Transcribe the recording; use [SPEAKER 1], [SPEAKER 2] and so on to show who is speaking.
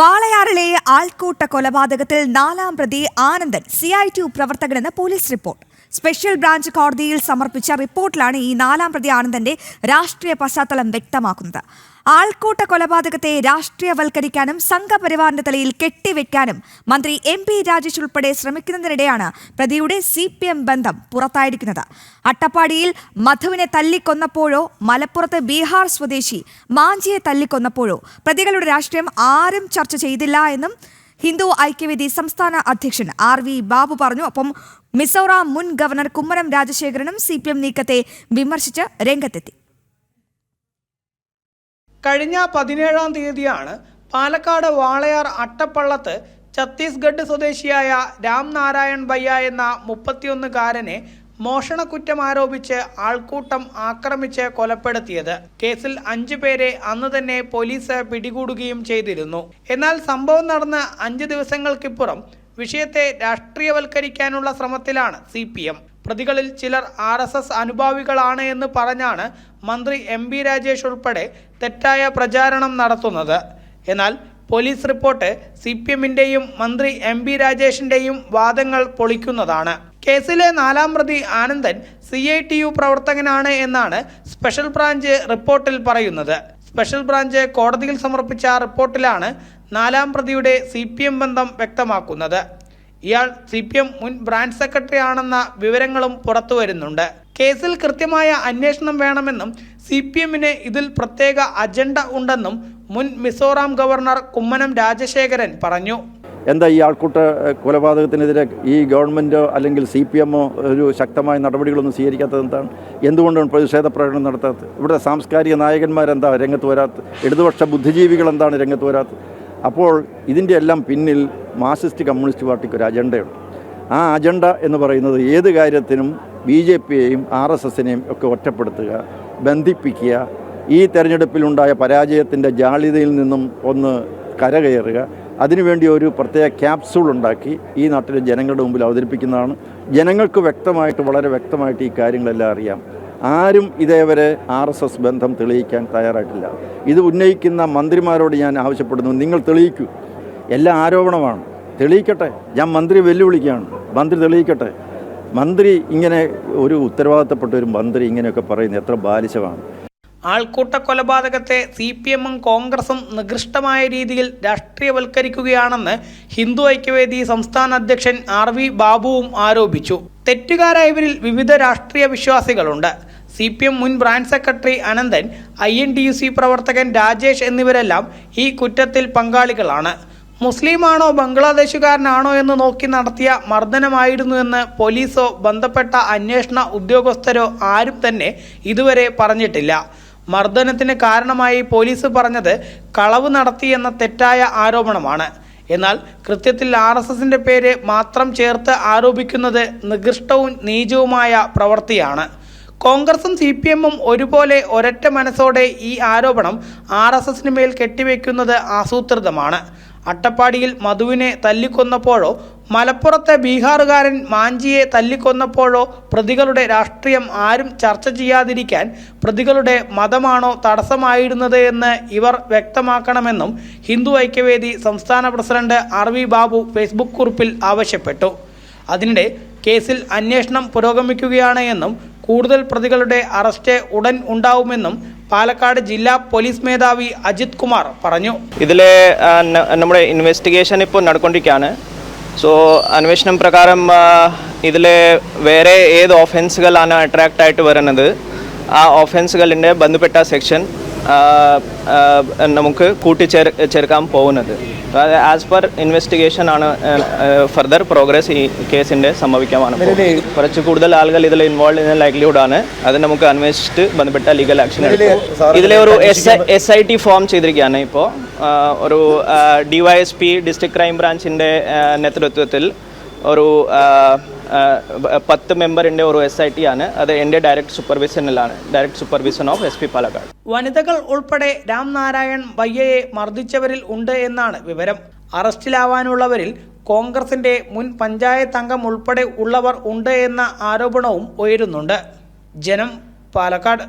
[SPEAKER 1] വാളയാറിലെ ആൾക്കൂട്ട കൊലപാതകത്തിൽ നാലാം പ്രതി ആനന്ദൻ സി ഐ ടി പ്രവർത്തകനെന്ന് പോലീസ് റിപ്പോർട്ട്. സ്പെഷ്യൽ ബ്രാഞ്ച് കോടതിയിൽ സമർപ്പിച്ച റിപ്പോർട്ടിലാണ് ഈ നാലാം പ്രതി ആനന്ദന്റെ രാഷ്ട്രീയ പശ്ചാത്തലം വ്യക്തമാക്കുന്നത്. ആൾക്കൂട്ട കൊലപാതകത്തെ രാഷ്ട്രീയവൽക്കരിക്കാനും സംഘപരിവാറിന്റെ തലയിൽ കെട്ടിവെക്കാനും മന്ത്രി എം പി രാജേഷ് ഉൾപ്പെടെ ശ്രമിക്കുന്നതിനിടെയാണ് പ്രതിയുടെ സി പി എം ബന്ധം പുറത്തായിരിക്കുന്നത്. അട്ടപ്പാടിയിൽ മധുവിനെ തല്ലിക്കൊന്നപ്പോഴോ മലപ്പുറത്ത് ബീഹാർ സ്വദേശി മാഞ്ചിയെ തല്ലിക്കൊന്നപ്പോഴോ പ്രതികളുടെ രാഷ്ട്രീയം ആരും ചർച്ച ചെയ്തില്ല എന്നും ഹിന്ദു ഐക്യവേദി സംസ്ഥാന അധ്യക്ഷൻ ആർ വി ബാബു പറഞ്ഞു. ഒപ്പം മിസോറാം മുൻ ഗവർണർ കുമ്മനം രാജശേഖരനും സി പി എം നീക്കത്തെ വിമർശിച്ച് രംഗത്തെത്തി.
[SPEAKER 2] കഴിഞ്ഞ പതിനേഴാം തീയതിയാണ് പാലക്കാട് വാളയാർ അട്ടപ്പള്ളത്ത് ഛത്തീസ്ഗഡ് സ്വദേശിയായ രാം നാരായൺ ബയ്യ എന്ന മുപ്പത്തിയൊന്നുകാരനെ മോഷണക്കുറ്റം ആരോപിച്ച് ആൾക്കൂട്ടം ആക്രമിച്ച് കൊലപ്പെടുത്തിയത്. കേസിൽ അഞ്ചു പേരെ അന്ന് തന്നെ പോലീസ് പിടികൂടുകയും ചെയ്തിരുന്നു. എന്നാൽ സംഭവം നടന്ന അഞ്ച് ദിവസങ്ങൾക്കിപ്പുറം വിഷയത്തെ രാഷ്ട്രീയവൽക്കരിക്കാനുള്ള ശ്രമത്തിലാണ് സി പി എം. പ്രതികളിൽ ചിലർ ആർ എസ് എസ് അനുഭാവികളാണ് എന്ന് പറഞ്ഞാണ് മന്ത്രി എം ബി രാജേഷ് ഉൾപ്പെടെ തെറ്റായ പ്രചാരണം നടത്തുന്നത്. എന്നാൽ പോലീസ് റിപ്പോർട്ട് സി പി എമ്മിന്റെയും മന്ത്രി എം ബി രാജേഷിന്റെയും വാദങ്ങൾ പൊളിക്കുന്നതാണ്. കേസിലെ നാലാം പ്രതി Anandan C I T U പ്രവർത്തകനാണ് എന്നാണ് സ്പെഷ്യൽ ബ്രാഞ്ച് റിപ്പോർട്ടിൽ പറയുന്നത്. സ്പെഷ്യൽ ബ്രാഞ്ച് കോടതിയിൽ സമർപ്പിച്ച റിപ്പോർട്ടിലാണ് നാലാം പ്രതിയുടെ സി പി എം ബന്ധം വ്യക്തമാക്കുന്നത്. ഇയാൾ സി പി എം മുൻ ബ്രാഞ്ച് സെക്രട്ടറി ആണെന്ന വിവരങ്ങളും പുറത്തുവരുന്നുണ്ട് കേസിൽ കൃത്യമായ അന്വേഷണം വേണമെന്നും സി പി എമ്മിന് ഇതിൽ പ്രത്യേക അജണ്ട ഉണ്ടെന്നും മുൻ മിസോറാം ഗവർണർ കുമ്മനം രാജശേഖരൻ പറഞ്ഞു.
[SPEAKER 3] എന്താ ഈ ആൾക്കൂട്ട കൊലപാതകത്തിനെതിരെ ഈ ഗവൺമെന്റോ അല്ലെങ്കിൽ സി പി എമ്മോ ഒരു ശക്തമായ നടപടികളൊന്നും സ്വീകരിക്കാത്തത് എന്താണ്? എന്തുകൊണ്ടാണ് പ്രതിഷേധ പ്രകടനം നടത്താത്തത്? ഇവിടെ സാംസ്കാരിക നായകന്മാരെന്താ രംഗത്ത് വരാത്തത് ഇടതുപക്ഷ ബുദ്ധിജീവികൾ എന്താണ് രംഗത്ത് വരാത്തത്? അപ്പോൾ ഇതിന്റെ എല്ലാം പിന്നിൽ മാർസിസ്റ്റ് കമ്മ്യൂണിസ്റ്റ് പാർട്ടിക്ക് ഒരു അജണ്ടയുണ്ട്. ആ അജണ്ട എന്ന് പറയുന്നത് ഏത് കാര്യത്തിനും ബി ജെ പിയെയും ആർ എസ് എസിനെയും ഒക്കെ ഒറ്റപ്പെടുത്തുക ബന്ധിപ്പിക്കുക ഈ തെരഞ്ഞെടുപ്പിലുണ്ടായ പരാജയത്തിന്റെ ജാള്യതയിൽ നിന്നും ഒന്ന് കരകയറുക അതിനുവേണ്ടി ഒരു പ്രത്യേക ക്യാപ്സൂൾ ഉണ്ടാക്കി ഈ നാട്ടിലെ ജനങ്ങളുടെ മുമ്പിൽ അവതരിപ്പിക്കുന്നതാണ്. ജനങ്ങൾക്ക് വ്യക്തമായിട്ട് വളരെ വ്യക്തമായിട്ട് ഈ കാര്യങ്ങളെല്ലാം അറിയാം. ആരും ഇതേവരെ ആർ എസ് എസ് ബന്ധം തെളിയിക്കാൻ തയ്യാറായിട്ടില്ല. ഇത് ഉന്നയിക്കുന്ന മന്ത്രിമാരോട് ഞാൻ ആവശ്യപ്പെടുന്നു നിങ്ങൾ തെളിയിക്കൂ. എല്ലാ ആരോപണമാണ്. തെളിയിക്കട്ടെ. ഞാൻ മന്ത്രി വെല്ലുവിളിക്കുകയാണ്. മന്ത്രി തെളിയിക്കട്ടെ. മന്ത്രി ഇങ്ങനെ ഒരു ഉത്തരവാദിത്തപ്പെട്ട ഒരു മന്ത്രി ഇങ്ങനെയൊക്കെ പറയുന്നത് എത്ര ബാലിശമാണ്.
[SPEAKER 2] ആൾക്കൂട്ട കൊലപാതകത്തെ സി പി എമ്മും കോൺഗ്രസും നികൃഷ്ടമായ രീതിയിൽ രാഷ്ട്രീയവൽക്കരിക്കുകയാണെന്ന് ഹിന്ദു ഐക്യവേദി സംസ്ഥാന അധ്യക്ഷൻ ആർ വി ബാബുവും ആരോപിച്ചു. തെറ്റുകാരായവരിൽ വിവിധ രാഷ്ട്രീയ വിശ്വാസികളുണ്ട്. സി പി എം മുൻ branch secretary Ananthan I N D U C പ്രവർത്തകൻ രാജേഷ് എന്നിവരെല്ലാം ഈ കുറ്റത്തിൽ പങ്കാളികളാണ്. മുസ്ലിമാണോ ബംഗ്ലാദേശുകാരനാണോ എന്ന് നോക്കി നടത്തിയ മർദ്ദനമായിരുന്നു എന്ന് പോലീസോ ബന്ധപ്പെട്ട അന്വേഷണ ഉദ്യോഗസ്ഥരോ ആരും തന്നെ ഇതുവരെ പറഞ്ഞിട്ടില്ല. മർദ്ദനത്തിന് കാരണമായി പോലീസ് പറഞ്ഞത് കളവ് നടത്തിയെന്ന തെറ്റായ ആരോപണമാണ്. എന്നാൽ കൃത്യത്തിൽ ആർ എസ് എസിന്റെ പേര് മാത്രം ചേർത്ത് ആരോപിക്കുന്നത് നികൃഷ്ടവും നീചവുമായ പ്രവൃത്തിയാണ്. കോൺഗ്രസും സി പി എമ്മും ഒരുപോലെ ഒരൊറ്റ മനസ്സോടെ ഈ ആരോപണം ആർ എസ് എസിന് മേൽ കെട്ടിവെക്കുന്നത് ആസൂത്രിതമാണ്. അട്ടപ്പാടിയിൽ മധുവിനെ തല്ലിക്കൊന്നപ്പോഴോ മലപ്പുറത്തെ ബീഹാറുകാരൻ മാഞ്ചിയെ തല്ലിക്കൊന്നപ്പോഴോ പ്രതികളുടെ രാഷ്ട്രീയം ആരും ചർച്ച ചെയ്യാതിരിക്കാൻ പ്രതികളുടെ മതമാണോ തടസ്സമായിരുന്നത് എന്ന് ഇവർ വ്യക്തമാക്കണമെന്നും ഹിന്ദു ഐക്യവേദി സംസ്ഥാന പ്രസിഡന്റ് ആർ ബാബു ഫേസ്ബുക്ക് കുറിപ്പിൽ ആവശ്യപ്പെട്ടു. അതിനിടെ കേസിൽ അന്വേഷണം പുരോഗമിക്കുകയാണ് എന്നും കൂടുതൽ പ്രതികളുടെ അറസ്റ്റ് ഉടൻ ഉണ്ടാവുമെന്നും പാലക്കാട് ജില്ലാ പോലീസ് മേധാവി അജിത് കുമാർ പറഞ്ഞു.
[SPEAKER 4] ഇതിലെ നമ്മുടെ ഇൻവെസ്റ്റിഗേഷൻ ഇപ്പോൾ നടക്കൊണ്ടിരിക്കുകയാണ്. സോ അന്വേഷണം പ്രകാരം ഇതിൽ വേറെ ഏത് ഓഫൻസുകളാണ് അട്രാക്റ്റ് ആയിട്ട് വരുന്നത്? ആ ഓഫൻസുകളിന്റെ ബന്ധപ്പെട്ട സെക്ഷൻ നമുക്ക് കൂട്ടിച്ചേർ ചേർക്കാൻ പോകുന്നത്. ആസ് പെർ ഇൻവെസ്റ്റിഗേഷൻ ആണ് ഫർദർ പ്രോഗ്രസ് ഈ കേസിന്റെ സംഭവിക്കാമാണ്. കുറച്ച് കൂടുതൽ ആളുകൾ ഇതിൽ ഇൻവോൾവ് ചെയ്യുന്ന ലൈക്ലിഹുഡ് ആണ്. അത് നമുക്ക് അന്വേഷിച്ചിട്ട് ബന്ധപ്പെട്ട ലീഗൽ ആക്ഷൻ ഇതിലെ ഒരു S S I T form ചെയ്തിരിക്കുകയാണ് ഇപ്പോൾ. ഒരു D Y S P district crime ബ്രാഞ്ചിന്റെ നേതൃത്വത്തിൽ ഒരു പത്ത് മെമ്പറിന്റെ ഒരു എസ് ഐ ടി ആണ്. അത് എന്റെ direct സൂപ്പർവിഷനിലാണ് direct supervision of S P Palakkad.
[SPEAKER 2] വനിതകൾ ഉൾപ്പെടെ രാം നാരായൺ വയ്യയെ മർദ്ദിച്ചവരിൽ ഉണ്ട് എന്നാണ് വിവരം. അറസ്റ്റിലാവാനുള്ളവരിൽ കോൺഗ്രസിന്റെ മുൻ പഞ്ചായത്ത് അംഗം ഉൾപ്പെടെ ഉള്ളവർ ഉണ്ട് എന്ന ആരോപണവും ഉയരുന്നുണ്ട്. ജനം പാലക്കാട്.